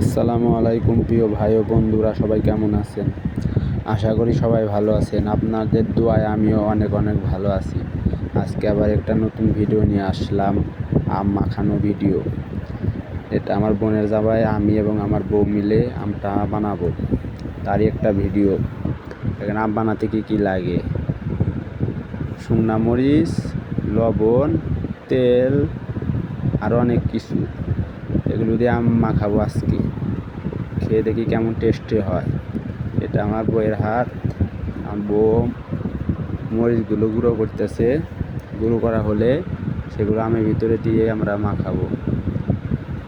আসসালামু আলাইকুম প্রিয় ভাই ও বন্ধুরা, সবাই কেমন আছেন? আশা করি সবাই ভালো আছেন। আপনাদের দোয়ায় আমিও অনেক অনেক ভালো আছি। আজকে আবার একটা নতুন ভিডিও নিয়ে আসলাম, আম মাখানো ভিডিও এটা আমার বোনের জামাই, আমি এবং আমার বউ মিলে আমটা বানাবো। তারই একটা ভিডিও এখানে আম বানাতে কী কী লাগে? শুকনা মরিচ, লবণ, তেল আরও অনেক কিছু। এগুলো দিয়ে আম মাখাবো আজকে। খেয়ে দেখি কেমন টেস্টি হয়। এটা আমার বইয়ের হাত, আমার বউ মরিচগুলো গুঁড়ো করতেছে। গুঁড়ো করা হলে সেগুলো আমের ভিতরে দিয়ে আমরা মাখাবো।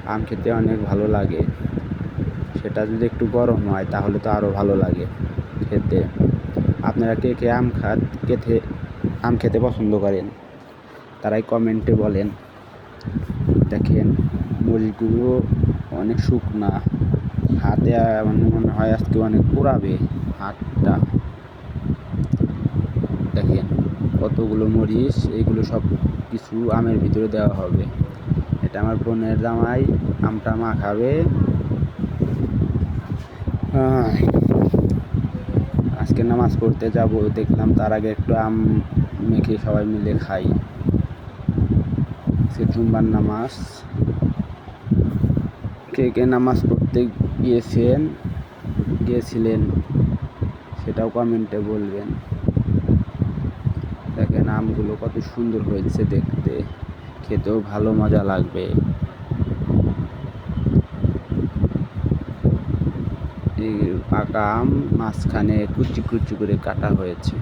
আম খেতে অনেক ভালো লাগে। সেটা যদি একটু গরম হয় তাহলে তো আরও ভালো লাগে খেতে। আপনারা কে কে আম খাত, খেতে, আম খেতে পছন্দ করেন? তারাই কমেন্টে বলেন। দেখেন। মরিচগুলো অনেক শুকনা। হাতে মানে মনে হয় আজকে অনেক পোড়াবে হাতটা। দেখেন কতগুলো মরিচ এইগুলো সব কিছু আমের ভিতরে দেওয়া হবে। এটা আমার বোনের জামাই আমটা মাখাবে আহ, আজকে নামাজ পড়তে যাব দেখলাম তার আগে একটু আম মেখে সবাই মিলে খাই। আজকে জুম্বার নামাজ। কে কে নামাজ পড়তে গিয়েছেন, গিয়েছিলেন সেটাও কমেন্টে বলবেন। দেখেন আমগুলো কত সুন্দর হয়েছে দেখতে, খেতেও ভালো মজা লাগবে। পাকা আম মাঝখানে কুচি কুচি করে কাটা হয়েছে।